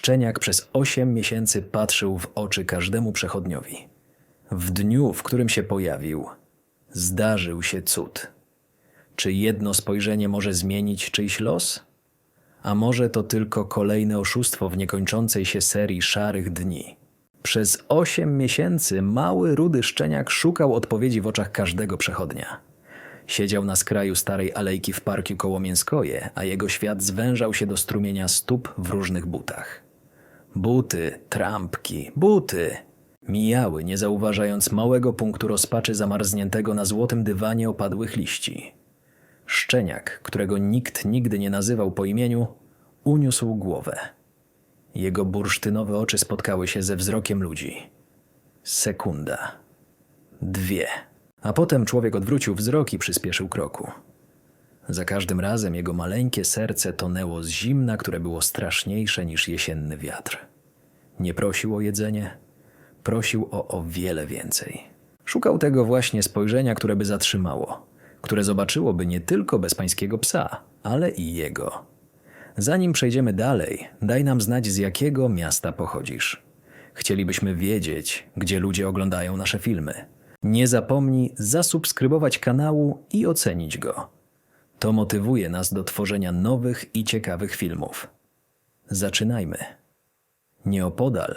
Szczeniak przez osiem miesięcy patrzył w oczy każdemu przechodniowi. W dniu, w którym się pojawił, zdarzył się cud. Czy jedno spojrzenie może zmienić czyjś los? A może to tylko kolejne oszustwo w niekończącej się serii szarych dni? Przez osiem miesięcy mały rudy szczeniak szukał odpowiedzi w oczach każdego przechodnia. Siedział na skraju starej alejki w parku koło Mięskoje, a jego świat zwężał się do strumienia stóp w różnych butach. Buty, trampki, buty. Mijały, nie zauważając małego punktu rozpaczy zamarzniętego na złotym dywanie opadłych liści. Szczeniak, którego nikt nigdy nie nazywał po imieniu, uniósł głowę. Jego bursztynowe oczy spotkały się ze wzrokiem ludzi. Sekunda. Dwie. A potem człowiek odwrócił wzrok i przyspieszył kroku. Za każdym razem jego maleńkie serce tonęło z zimna, które było straszniejsze niż jesienny wiatr. Nie prosił o jedzenie, prosił o o wiele więcej. Szukał tego właśnie spojrzenia, które by zatrzymało, które zobaczyłoby nie tylko bezpańskiego psa, ale i jego. Zanim przejdziemy dalej, daj nam znać, z jakiego miasta pochodzisz. Chcielibyśmy wiedzieć, gdzie ludzie oglądają nasze filmy. Nie zapomnij zasubskrybować kanału i ocenić go. To motywuje nas do tworzenia nowych i ciekawych filmów. Zaczynajmy. Nieopodal,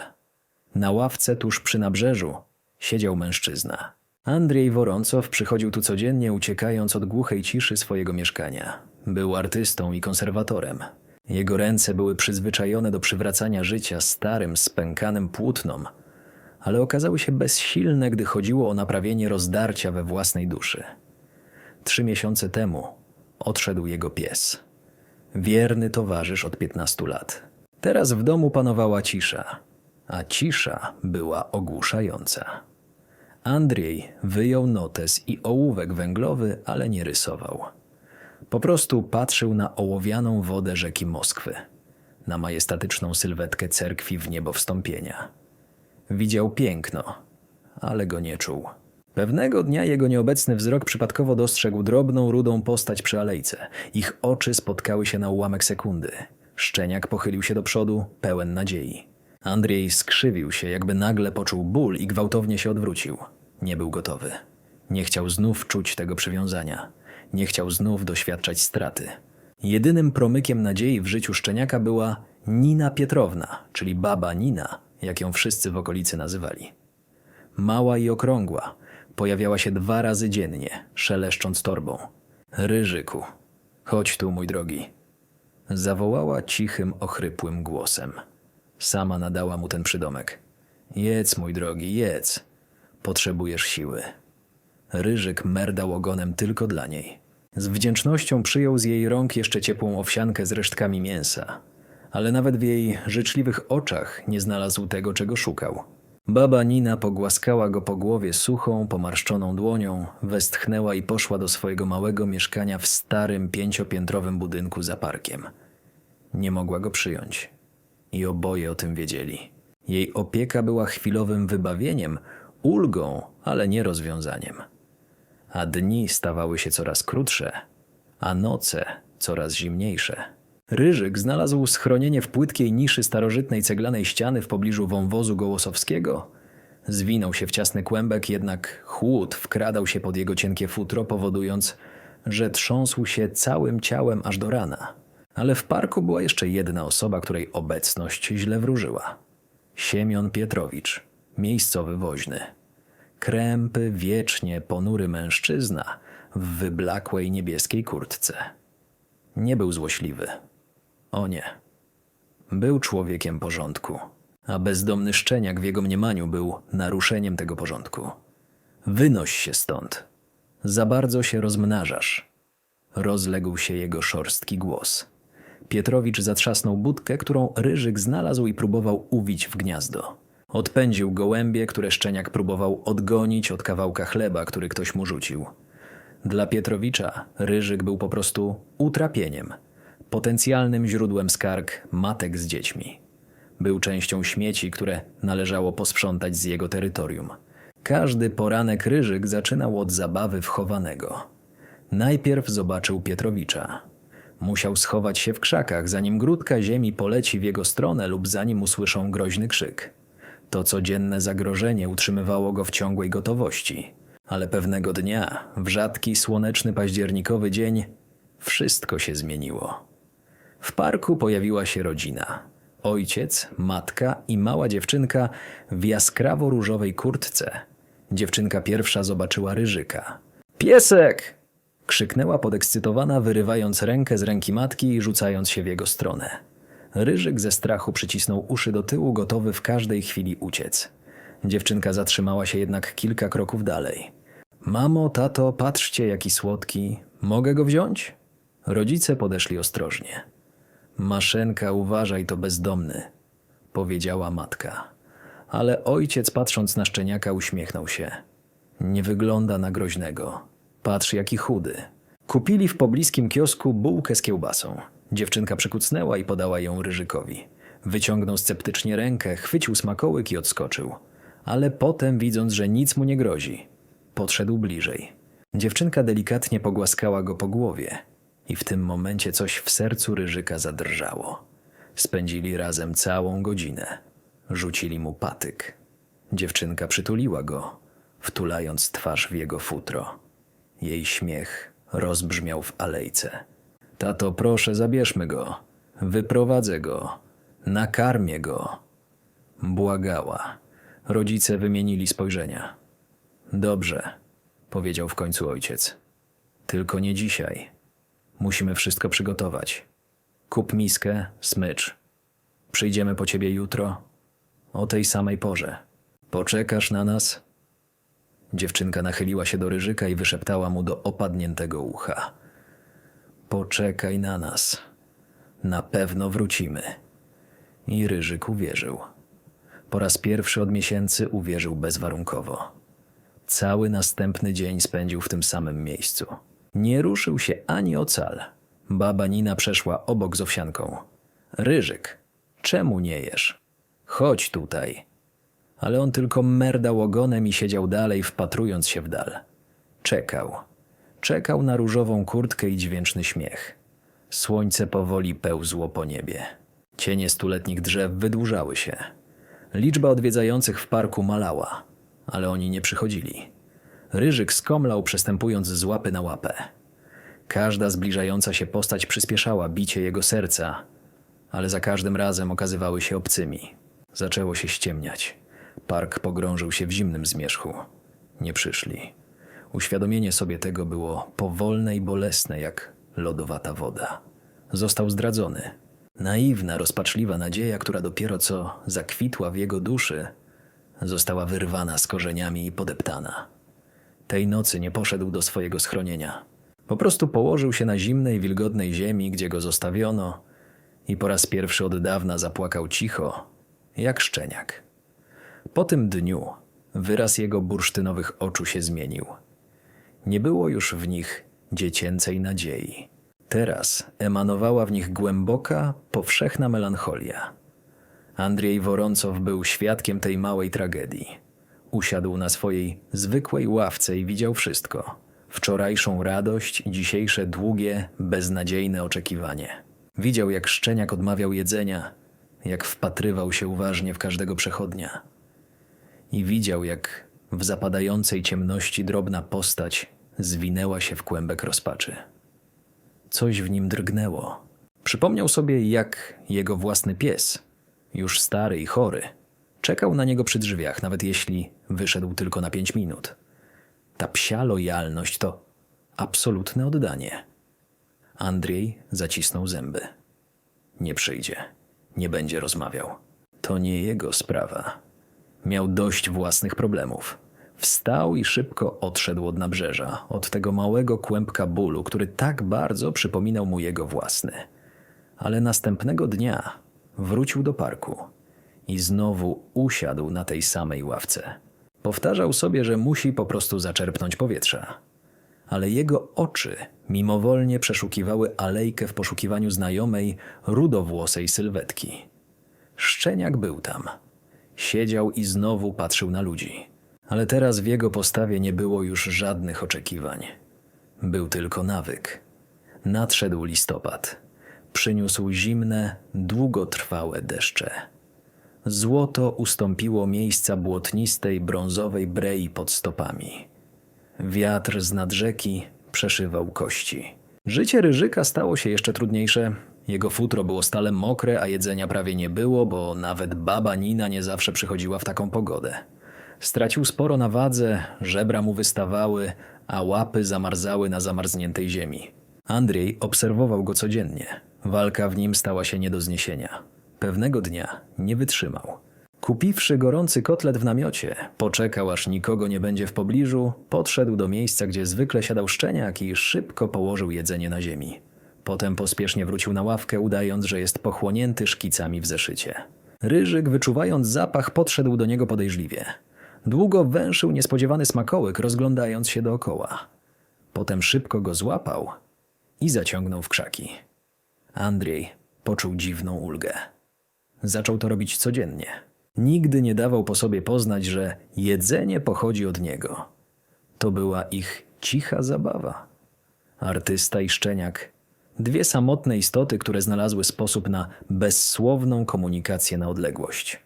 na ławce tuż przy nabrzeżu, siedział mężczyzna. Andrzej Woroncow przychodził tu codziennie, uciekając od głuchej ciszy swojego mieszkania. Był artystą i konserwatorem. Jego ręce były przyzwyczajone do przywracania życia starym, spękanym płótnom, ale okazały się bezsilne, gdy chodziło o naprawienie rozdarcia we własnej duszy. Trzy miesiące temu odszedł jego pies. Wierny towarzysz od 15 lat. Teraz w domu panowała cisza, a cisza była ogłuszająca. Andrzej wyjął notes i ołówek węglowy, ale nie rysował. Po prostu patrzył na ołowianą wodę rzeki Moskwy, na majestatyczną sylwetkę cerkwi w niebo wstąpienia. Widział piękno, ale go nie czuł. Pewnego dnia jego nieobecny wzrok przypadkowo dostrzegł drobną, rudą postać przy alejce. Ich oczy spotkały się na ułamek sekundy. Szczeniak pochylił się do przodu, pełen nadziei. Andrzej skrzywił się, jakby nagle poczuł ból i gwałtownie się odwrócił. Nie był gotowy. Nie chciał znów czuć tego przywiązania. Nie chciał znów doświadczać straty. Jedynym promykiem nadziei w życiu szczeniaka była Nina Pietrowna, czyli baba Nina, jak ją wszyscy w okolicy nazywali. Mała i okrągła, pojawiała się dwa razy dziennie, szeleszcząc torbą. Ryżyku, chodź tu, mój drogi. Zawołała cichym, ochrypłym głosem. Sama nadała mu ten przydomek. Jedz, mój drogi, jedz. Potrzebujesz siły. Ryżyk merdał ogonem tylko dla niej. Z wdzięcznością przyjął z jej rąk jeszcze ciepłą owsiankę z resztkami mięsa, ale nawet w jej życzliwych oczach nie znalazł tego, czego szukał. Baba Nina pogłaskała go po głowie suchą, pomarszczoną dłonią, westchnęła i poszła do swojego małego mieszkania w starym, pięciopiętrowym budynku za parkiem. Nie mogła go przyjąć. I oboje o tym wiedzieli. Jej opieka była chwilowym wybawieniem, ulgą, ale nie rozwiązaniem. A dni stawały się coraz krótsze, a noce coraz zimniejsze. Ryżyk znalazł schronienie w płytkiej niszy starożytnej ceglanej ściany w pobliżu wąwozu Gołosowskiego. Zwinął się w ciasny kłębek, jednak chłód wkradał się pod jego cienkie futro, powodując, że trząsł się całym ciałem aż do rana. Ale w parku była jeszcze jedna osoba, której obecność źle wróżyła. Siemion Pietrowicz, miejscowy woźny. Krępy, wiecznie ponury mężczyzna w wyblakłej niebieskiej kurtce. Nie był złośliwy. O nie. Był człowiekiem porządku, a bezdomny szczeniak w jego mniemaniu był naruszeniem tego porządku. Wynoś się stąd. Za bardzo się rozmnażasz. Rozległ się jego szorstki głos. Pietrowicz zatrzasnął budkę, którą Ryżyk znalazł i próbował uwić w gniazdo. Odpędził gołębie, które szczeniak próbował odgonić od kawałka chleba, który ktoś mu rzucił. Dla Pietrowicza Ryżyk był po prostu utrapieniem, potencjalnym źródłem skarg matek z dziećmi. Był częścią śmieci, które należało posprzątać z jego terytorium. Każdy poranek Ryżyk zaczynał od zabawy wchowanego. Najpierw zobaczył Pietrowicza. Musiał schować się w krzakach, zanim grudka ziemi poleci w jego stronę lub zanim usłyszą groźny krzyk. To codzienne zagrożenie utrzymywało go w ciągłej gotowości. Ale pewnego dnia, w rzadki, słoneczny październikowy dzień, wszystko się zmieniło. W parku pojawiła się rodzina. Ojciec, matka i mała dziewczynka w jaskrawo-różowej kurtce. Dziewczynka pierwsza zobaczyła ryżyka. Piesek! krzyknęła podekscytowana, wyrywając rękę z ręki matki i rzucając się w jego stronę. Ryżyk ze strachu przycisnął uszy do tyłu, gotowy w każdej chwili uciec. Dziewczynka zatrzymała się jednak kilka kroków dalej. Mamo, tato, patrzcie, jaki słodki. Mogę go wziąć? Rodzice podeszli ostrożnie. Maszenka, uważaj, to bezdomny, powiedziała matka. Ale ojciec, patrząc na szczeniaka, uśmiechnął się. Nie wygląda na groźnego. Patrz, jaki chudy. Kupili w pobliskim kiosku bułkę z kiełbasą. Dziewczynka przykucnęła i podała ją Ryżykowi. Wyciągnął sceptycznie rękę, chwycił smakołyk i odskoczył. Ale potem, widząc, że nic mu nie grozi, podszedł bliżej. Dziewczynka delikatnie pogłaskała go po głowie i w tym momencie coś w sercu Ryżyka zadrżało. Spędzili razem całą godzinę. Rzucili mu patyk. Dziewczynka przytuliła go, wtulając twarz w jego futro. Jej śmiech rozbrzmiał w alejce. Tato, proszę, zabierzmy go. Wyprowadzę go. Nakarmię go. Błagała. Rodzice wymienili spojrzenia. Dobrze, powiedział w końcu ojciec. Tylko nie dzisiaj. Musimy wszystko przygotować. Kup miskę, smycz. Przyjdziemy po ciebie jutro o tej samej porze. Poczekasz na nas? Dziewczynka nachyliła się do ryżyka i wyszeptała mu do opadniętego ucha. Poczekaj na nas. Na pewno wrócimy. I ryżyk uwierzył. Po raz pierwszy od miesięcy uwierzył bezwarunkowo. Cały następny dzień spędził w tym samym miejscu. Nie ruszył się ani ocal. Baba Nina przeszła obok z owsianką. Ryżyk, czemu nie jesz? Chodź tutaj. Ale on tylko merdał ogonem i siedział dalej, wpatrując się w dal. Czekał. Czekał na różową kurtkę i dźwięczny śmiech. Słońce powoli pełzło po niebie. Cienie stuletnich drzew wydłużały się. Liczba odwiedzających w parku malała, ale oni nie przychodzili. Ryżyk skomlał, przestępując z łapy na łapę. Każda zbliżająca się postać przyspieszała bicie jego serca, ale za każdym razem okazywały się obcymi. Zaczęło się ściemniać. Park pogrążył się w zimnym zmierzchu. Nie przyszli. Uświadomienie sobie tego było powolne i bolesne, jak lodowata woda. Został zdradzony. Naiwna, rozpaczliwa nadzieja, która dopiero co zakwitła w jego duszy, została wyrwana z korzeniami i podeptana. Tej nocy nie poszedł do swojego schronienia. Po prostu położył się na zimnej, wilgotnej ziemi, gdzie go zostawiono i po raz pierwszy od dawna zapłakał cicho, jak szczeniak. Po tym dniu wyraz jego bursztynowych oczu się zmienił. Nie było już w nich dziecięcej nadziei. Teraz emanowała w nich głęboka, powszechna melancholia. Andrzej Woroncow był świadkiem tej małej tragedii. Usiadł na swojej zwykłej ławce i widział wszystko. Wczorajszą radość, dzisiejsze długie, beznadziejne oczekiwanie. Widział, jak szczeniak odmawiał jedzenia, jak wpatrywał się uważnie w każdego przechodnia. I widział, jak w zapadającej ciemności drobna postać zwinęła się w kłębek rozpaczy. Coś w nim drgnęło. Przypomniał sobie, jak jego własny pies, już stary i chory, czekał na niego przy drzwiach, nawet jeśli wyszedł tylko na pięć minut. Ta psia lojalność to absolutne oddanie. Andrzej zacisnął zęby. Nie przyjdzie, nie będzie rozmawiał. To nie jego sprawa. Miał dość własnych problemów. Wstał i szybko odszedł od nabrzeża, od tego małego kłębka bólu, który tak bardzo przypominał mu jego własny. Ale następnego dnia wrócił do parku i znowu usiadł na tej samej ławce. Powtarzał sobie, że musi po prostu zaczerpnąć powietrza. Ale jego oczy mimowolnie przeszukiwały alejkę w poszukiwaniu znajomej, rudowłosej sylwetki. Szczeniak był tam. Siedział i znowu patrzył na ludzi. Ale teraz w jego postawie nie było już żadnych oczekiwań. Był tylko nawyk. Nadszedł listopad. Przyniósł zimne, długotrwałe deszcze. Złoto ustąpiło miejsca błotnistej, brązowej brei pod stopami. Wiatr z nad rzeki przeszywał kości. Życie ryżyka stało się jeszcze trudniejsze. Jego futro było stale mokre, a jedzenia prawie nie było, bo nawet baba Nina nie zawsze przychodziła w taką pogodę. Stracił sporo na wadze, żebra mu wystawały, a łapy zamarzały na zamarzniętej ziemi. Andrzej obserwował go codziennie. Walka w nim stała się nie do zniesienia. Pewnego dnia nie wytrzymał. Kupiwszy gorący kotlet w namiocie, poczekał aż nikogo nie będzie w pobliżu, podszedł do miejsca, gdzie zwykle siadał szczeniak i szybko położył jedzenie na ziemi. Potem pospiesznie wrócił na ławkę, udając, że jest pochłonięty szkicami w zeszycie. Ryżyk, wyczuwając zapach, podszedł do niego podejrzliwie. Długo węszył niespodziewany smakołyk, rozglądając się dookoła. Potem szybko go złapał i zaciągnął w krzaki. Andrzej poczuł dziwną ulgę. Zaczął to robić codziennie. Nigdy nie dawał po sobie poznać, że jedzenie pochodzi od niego. To była ich cicha zabawa. Artysta i szczeniak dwie samotne istoty, które znalazły sposób na bezsłowną komunikację na odległość.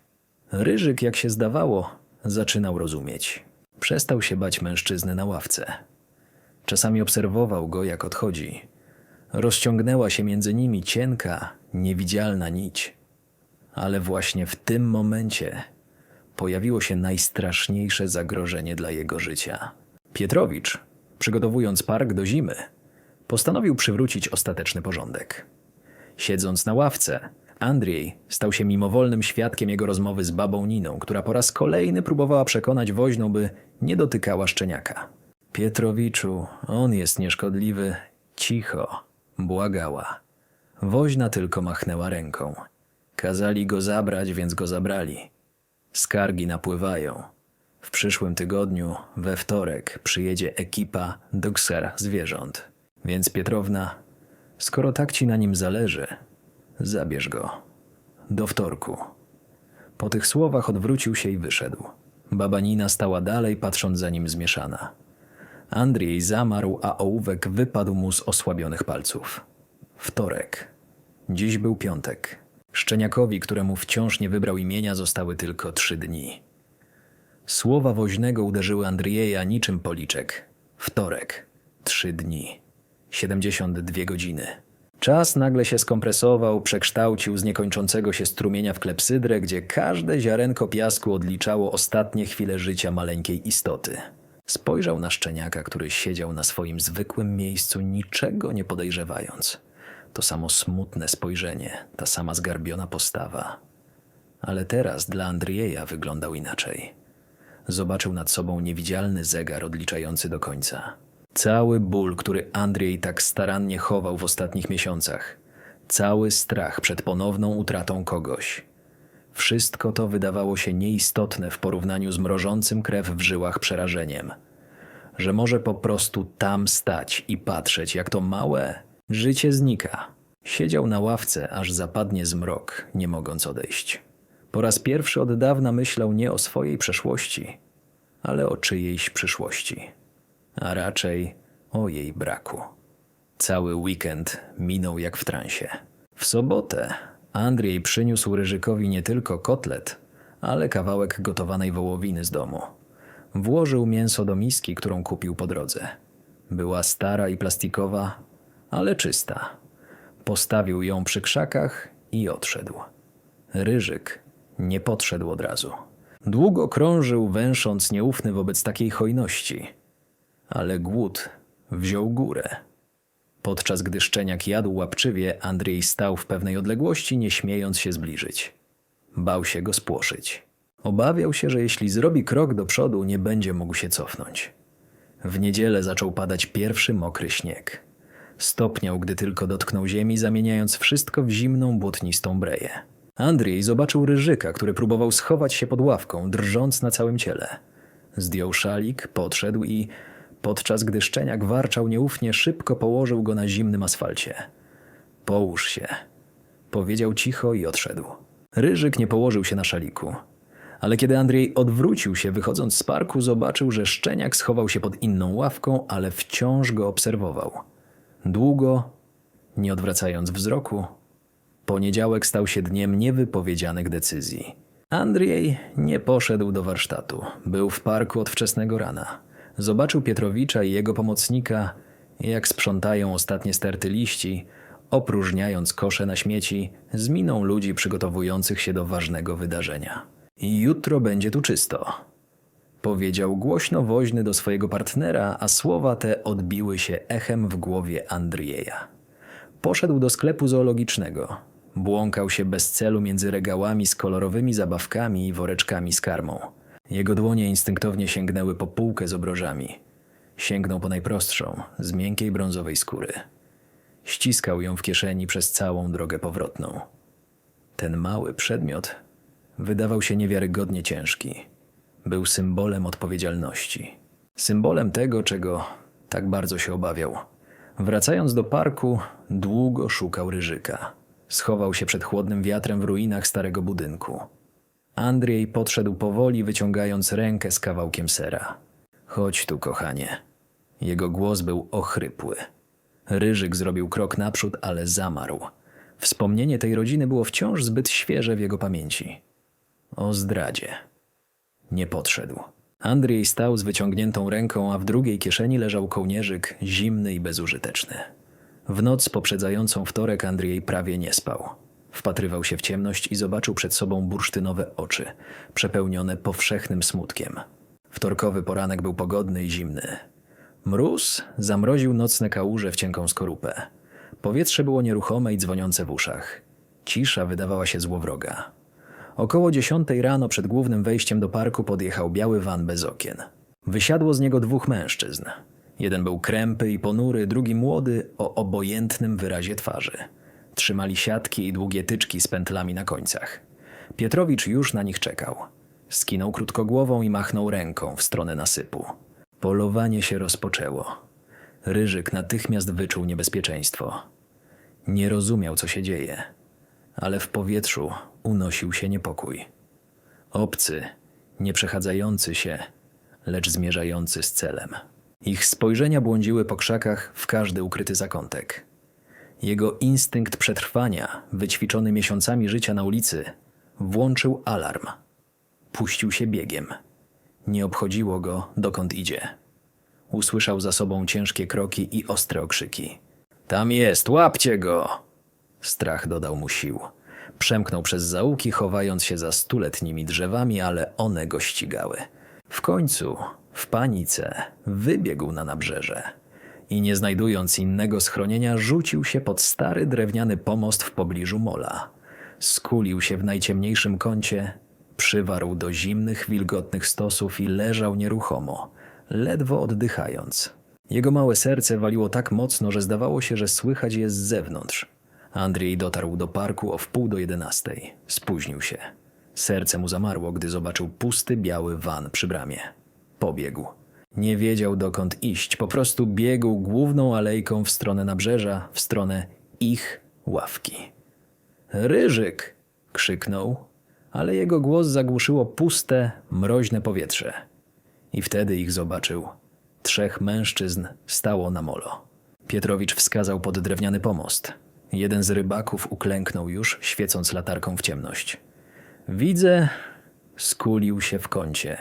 Ryżyk, jak się zdawało, zaczynał rozumieć. Przestał się bać mężczyzny na ławce. Czasami obserwował go, jak odchodzi. Rozciągnęła się między nimi cienka, niewidzialna nić. Ale właśnie w tym momencie pojawiło się najstraszniejsze zagrożenie dla jego życia. Pietrowicz, przygotowując park do zimy, postanowił przywrócić ostateczny porządek. Siedząc na ławce, Andrzej stał się mimowolnym świadkiem jego rozmowy z babą Niną, która po raz kolejny próbowała przekonać woźną, by nie dotykała szczeniaka. Pietrowiczu, on jest nieszkodliwy. Cicho, błagała. Woźna tylko machnęła ręką. Kazali go zabrać, więc go zabrali. Skargi napływają. W przyszłym tygodniu, we wtorek, przyjedzie ekipa do ksera zwierząt. Więc Pietrowna, skoro tak ci na nim zależy, zabierz go. Do wtorku. Po tych słowach odwrócił się i wyszedł. Baba Nina stała dalej, patrząc za nim zmieszana. Andrzej zamarł, a ołówek wypadł mu z osłabionych palców. Wtorek. Dziś był piątek. Szczeniakowi, któremu wciąż nie wybrał imienia, zostały tylko trzy dni. Słowa woźnego uderzyły Andrieja niczym policzek. Wtorek. Trzy dni. 72 godziny. Czas nagle się skompresował, przekształcił z niekończącego się strumienia w klepsydrę, gdzie każde ziarenko piasku odliczało ostatnie chwile życia maleńkiej istoty. Spojrzał na szczeniaka, który siedział na swoim zwykłym miejscu, niczego nie podejrzewając. To samo smutne spojrzenie, ta sama zgarbiona postawa. Ale teraz dla Andrieja wyglądał inaczej. Zobaczył nad sobą niewidzialny zegar odliczający do końca. Cały ból, który Andrzej tak starannie chował w ostatnich miesiącach, cały strach przed ponowną utratą kogoś. Wszystko to wydawało się nieistotne w porównaniu z mrożącym krew w żyłach przerażeniem. Że może po prostu tam stać i patrzeć, jak to małe życie znika. Siedział na ławce, aż zapadnie zmrok, nie mogąc odejść. Po raz pierwszy od dawna myślał nie o swojej przeszłości, ale o czyjejś przyszłości a raczej o jej braku. Cały weekend minął jak w transie. W sobotę Andrzej przyniósł Ryżykowi nie tylko kotlet, ale kawałek gotowanej wołowiny z domu. Włożył mięso do miski, którą kupił po drodze. Była stara i plastikowa, ale czysta. Postawił ją przy krzakach i odszedł. Ryżyk nie podszedł od razu. Długo krążył, węsząc nieufny wobec takiej hojności – ale głód wziął górę. Podczas gdy szczeniak jadł łapczywie, Andrzej stał w pewnej odległości, nie śmiejąc się zbliżyć. Bał się go spłoszyć. Obawiał się, że jeśli zrobi krok do przodu, nie będzie mógł się cofnąć. W niedzielę zaczął padać pierwszy mokry śnieg. Stopniał, gdy tylko dotknął ziemi, zamieniając wszystko w zimną, błotnistą breję. Andrzej zobaczył ryżyka, który próbował schować się pod ławką, drżąc na całym ciele. Zdjął szalik, podszedł i podczas gdy szczeniak warczał nieufnie, szybko położył go na zimnym asfalcie. Połóż się, powiedział cicho i odszedł. Ryżyk nie położył się na szaliku. Ale kiedy Andrzej odwrócił się, wychodząc z parku, zobaczył, że szczeniak schował się pod inną ławką, ale wciąż go obserwował. Długo Nie odwracając wzroku, poniedziałek stał się dniem niewypowiedzianych decyzji. Andrzej nie poszedł do warsztatu. Był w parku od wczesnego rana. Zobaczył Pietrowicza i jego pomocnika, jak sprzątają ostatnie sterty liści, opróżniając kosze na śmieci z miną ludzi przygotowujących się do ważnego wydarzenia. Jutro będzie tu czysto. Powiedział głośno woźny do swojego partnera, a słowa te odbiły się echem w głowie Andrieja. Poszedł do sklepu zoologicznego. Błąkał się bez celu między regałami z kolorowymi zabawkami i woreczkami z karmą. Jego dłonie instynktownie sięgnęły po półkę z obrożami. Sięgnął po najprostszą, z miękkiej brązowej skóry. Ściskał ją w kieszeni przez całą drogę powrotną. Ten mały przedmiot wydawał się niewiarygodnie ciężki. Był symbolem odpowiedzialności. Symbolem tego, czego tak bardzo się obawiał. Wracając do parku, długo szukał ryżyka. Schował się przed chłodnym wiatrem w ruinach starego budynku. Andrzej podszedł powoli, wyciągając rękę z kawałkiem sera. Chodź tu, kochanie. Jego głos był ochrypły. Ryżyk zrobił krok naprzód, ale zamarł. Wspomnienie tej rodziny było wciąż zbyt świeże w jego pamięci. O zdradzie. Nie podszedł. Andrzej stał z wyciągniętą ręką, a w drugiej kieszeni leżał kołnierzyk, zimny i bezużyteczny. W noc poprzedzającą wtorek Andrzej prawie nie spał. Wpatrywał się w ciemność i zobaczył przed sobą bursztynowe oczy, przepełnione powszechnym smutkiem. Wtorkowy poranek był pogodny i zimny. Mróz zamroził nocne kałuże w cienką skorupę. Powietrze było nieruchome i dzwoniące w uszach. Cisza wydawała się złowroga. Około dziesiątej rano przed głównym wejściem do parku podjechał biały van bez okien. Wysiadło z niego dwóch mężczyzn. Jeden był krępy i ponury, drugi młody o obojętnym wyrazie twarzy. Trzymali siatki i długie tyczki z pętlami na końcach. Pietrowicz już na nich czekał. Skinął krótko głową i machnął ręką w stronę nasypu. Polowanie się rozpoczęło. Ryżyk natychmiast wyczuł niebezpieczeństwo. Nie rozumiał, co się dzieje, ale w powietrzu unosił się niepokój. Obcy, nie przechadzający się, lecz zmierzający z celem. Ich spojrzenia błądziły po krzakach w każdy ukryty zakątek. Jego instynkt przetrwania, wyćwiczony miesiącami życia na ulicy, włączył alarm. Puścił się biegiem. Nie obchodziło go, dokąd idzie. Usłyszał za sobą ciężkie kroki i ostre okrzyki. Tam jest, łapcie go! Strach dodał mu sił. Przemknął przez zaułki, chowając się za stuletnimi drzewami, ale one go ścigały. W końcu, w panice, wybiegł na nabrzeże i nie znajdując innego schronienia, rzucił się pod stary drewniany pomost w pobliżu mola. Skulił się w najciemniejszym kącie, przywarł do zimnych, wilgotnych stosów i leżał nieruchomo, ledwo oddychając. Jego małe serce waliło tak mocno, że zdawało się, że słychać je z zewnątrz. Andrzej dotarł do parku o wpół do jedenastej. Spóźnił się. Serce mu zamarło, gdy zobaczył pusty, biały van przy bramie. Pobiegł. Nie wiedział dokąd iść, po prostu biegł główną alejką w stronę nabrzeża, w stronę ich ławki. Ryżyk! krzyknął, ale jego głos zagłuszyło puste, mroźne powietrze. I wtedy ich zobaczył. Trzech mężczyzn stało na molo. Pietrowicz wskazał pod drewniany pomost. Jeden z rybaków uklęknął już, świecąc latarką w ciemność. Widzę, skulił się w kącie.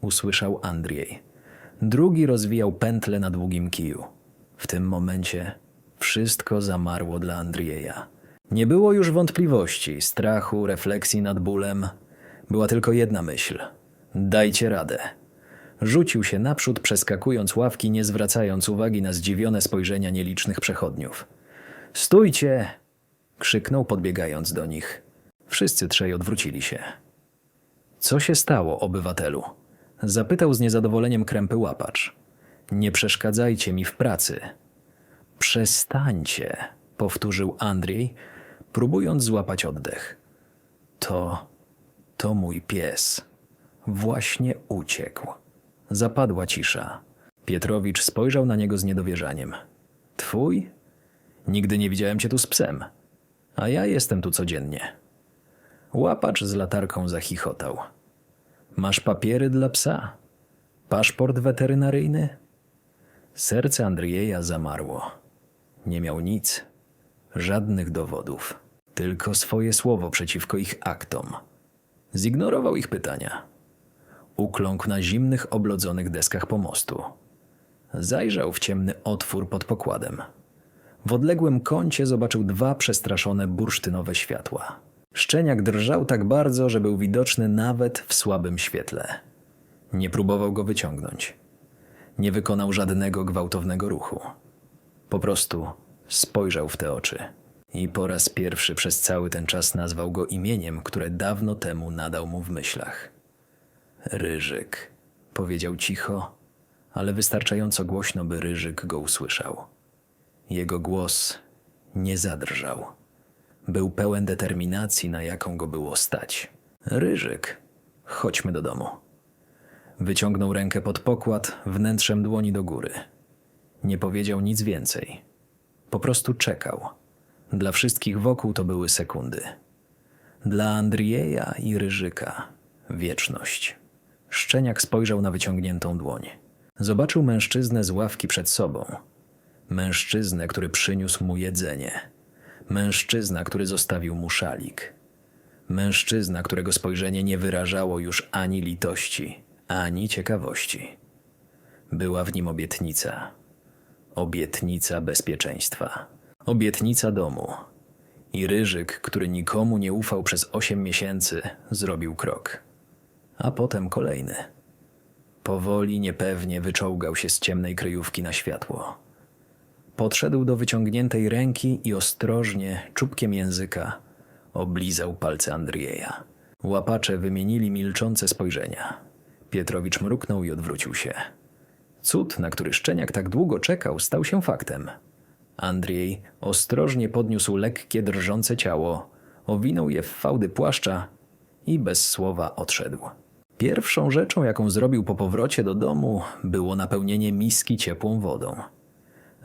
Usłyszał Andrzej. Drugi rozwijał pętlę na długim kiju. W tym momencie wszystko zamarło dla Andrieja. Nie było już wątpliwości, strachu, refleksji nad bólem. Była tylko jedna myśl: dajcie radę. Rzucił się naprzód, przeskakując ławki, nie zwracając uwagi na zdziwione spojrzenia nielicznych przechodniów. Stójcie! krzyknął, podbiegając do nich. Wszyscy trzej odwrócili się. Co się stało, obywatelu? Zapytał z niezadowoleniem krępy łapacz. Nie przeszkadzajcie mi w pracy. Przestańcie, powtórzył Andrzej, próbując złapać oddech. To, to mój pies. Właśnie uciekł. Zapadła cisza. Pietrowicz spojrzał na niego z niedowierzaniem. Twój? Nigdy nie widziałem cię tu z psem. A ja jestem tu codziennie. Łapacz z latarką zachichotał. Masz papiery dla psa? Paszport weterynaryjny? Serce Andrieja zamarło. Nie miał nic. Żadnych dowodów, tylko swoje słowo przeciwko ich aktom. Zignorował ich pytania. Ukląkł na zimnych, oblodzonych deskach pomostu. Zajrzał w ciemny otwór pod pokładem. W odległym kącie zobaczył dwa przestraszone bursztynowe światła. Szczeniak drżał tak bardzo, że był widoczny nawet w słabym świetle. Nie próbował go wyciągnąć. Nie wykonał żadnego gwałtownego ruchu. Po prostu spojrzał w te oczy. I po raz pierwszy przez cały ten czas nazwał go imieniem, które dawno temu nadał mu w myślach. Ryżyk, powiedział cicho, ale wystarczająco głośno, by Ryżyk go usłyszał. Jego głos nie zadrżał. Był pełen determinacji, na jaką go było stać. Ryżyk, chodźmy do domu. Wyciągnął rękę pod pokład, wnętrzem dłoni do góry. Nie powiedział nic więcej. Po prostu czekał. Dla wszystkich wokół to były sekundy. Dla Andrieja i Ryżyka wieczność. Szczeniak spojrzał na wyciągniętą dłoń. Zobaczył mężczyznę z ławki przed sobą. Mężczyznę, który przyniósł mu jedzenie. Mężczyzna, który zostawił mu szalik. Mężczyzna, którego spojrzenie nie wyrażało już ani litości, ani ciekawości. Była w nim obietnica. Obietnica bezpieczeństwa. Obietnica domu. I Ryżyk, który nikomu nie ufał przez osiem miesięcy, zrobił krok. A potem kolejny. Powoli, niepewnie wyczołgał się z ciemnej kryjówki na światło. Podszedł do wyciągniętej ręki i ostrożnie, czubkiem języka, oblizał palce Andrieja. Łapacze wymienili milczące spojrzenia. Pietrowicz mruknął i odwrócił się. Cud, na który Szczeniak tak długo czekał, stał się faktem. Andrzej ostrożnie podniósł lekkie, drżące ciało, owinął je w fałdy płaszcza i bez słowa odszedł. Pierwszą rzeczą, jaką zrobił po powrocie do domu, było napełnienie miski ciepłą wodą.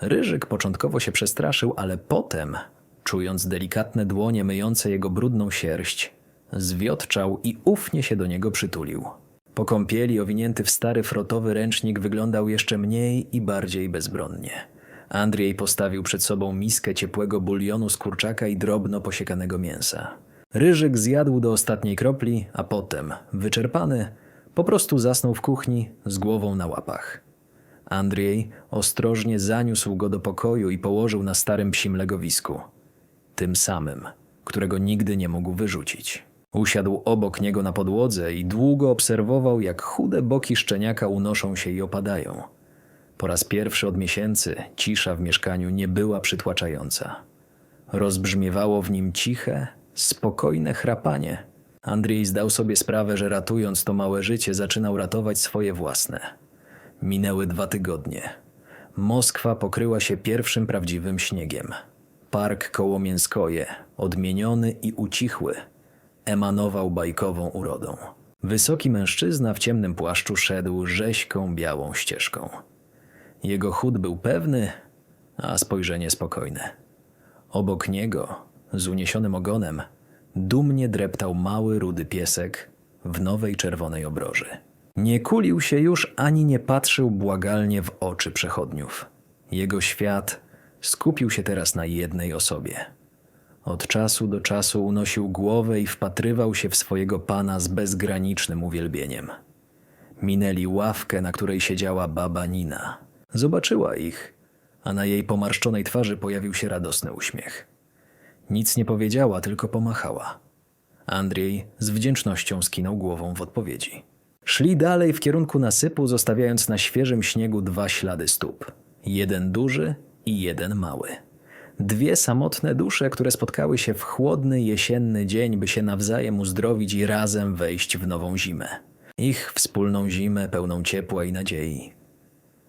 Ryżyk początkowo się przestraszył, ale potem, czując delikatne dłonie myjące jego brudną sierść, zwiotczał i ufnie się do niego przytulił. Po kąpieli owinięty w stary frotowy ręcznik wyglądał jeszcze mniej i bardziej bezbronnie. Andrzej postawił przed sobą miskę ciepłego bulionu z kurczaka i drobno posiekanego mięsa. Ryżyk zjadł do ostatniej kropli, a potem, wyczerpany, po prostu zasnął w kuchni z głową na łapach. Andrzej ostrożnie zaniósł go do pokoju i położył na starym psim legowisku. Tym samym, którego nigdy nie mógł wyrzucić. Usiadł obok niego na podłodze i długo obserwował, jak chude boki szczeniaka unoszą się i opadają. Po raz pierwszy od miesięcy cisza w mieszkaniu nie była przytłaczająca. Rozbrzmiewało w nim ciche, spokojne chrapanie. Andrzej zdał sobie sprawę, że ratując to małe życie, zaczynał ratować swoje własne. Minęły dwa tygodnie. Moskwa pokryła się pierwszym prawdziwym śniegiem. Park koło Mięskoje, odmieniony i ucichły, emanował bajkową urodą. Wysoki mężczyzna w ciemnym płaszczu szedł rzeźką białą ścieżką. Jego chód był pewny, a spojrzenie spokojne. Obok niego, z uniesionym ogonem, dumnie dreptał mały rudy piesek w nowej czerwonej obroży. Nie kulił się już ani nie patrzył błagalnie w oczy przechodniów. Jego świat skupił się teraz na jednej osobie. Od czasu do czasu unosił głowę i wpatrywał się w swojego pana z bezgranicznym uwielbieniem. Minęli ławkę, na której siedziała baba Nina. Zobaczyła ich, a na jej pomarszczonej twarzy pojawił się radosny uśmiech. Nic nie powiedziała, tylko pomachała. Andrzej z wdzięcznością skinął głową w odpowiedzi. Szli dalej w kierunku nasypu, zostawiając na świeżym śniegu dwa ślady stóp. Jeden duży i jeden mały. Dwie samotne dusze, które spotkały się w chłodny jesienny dzień, by się nawzajem uzdrowić i razem wejść w nową zimę. Ich wspólną zimę pełną ciepła i nadziei.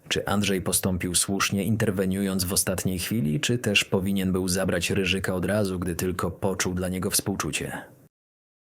Czy Andrzej postąpił słusznie, interweniując w ostatniej chwili, czy też powinien był zabrać Ryżyka od razu, gdy tylko poczuł dla niego współczucie?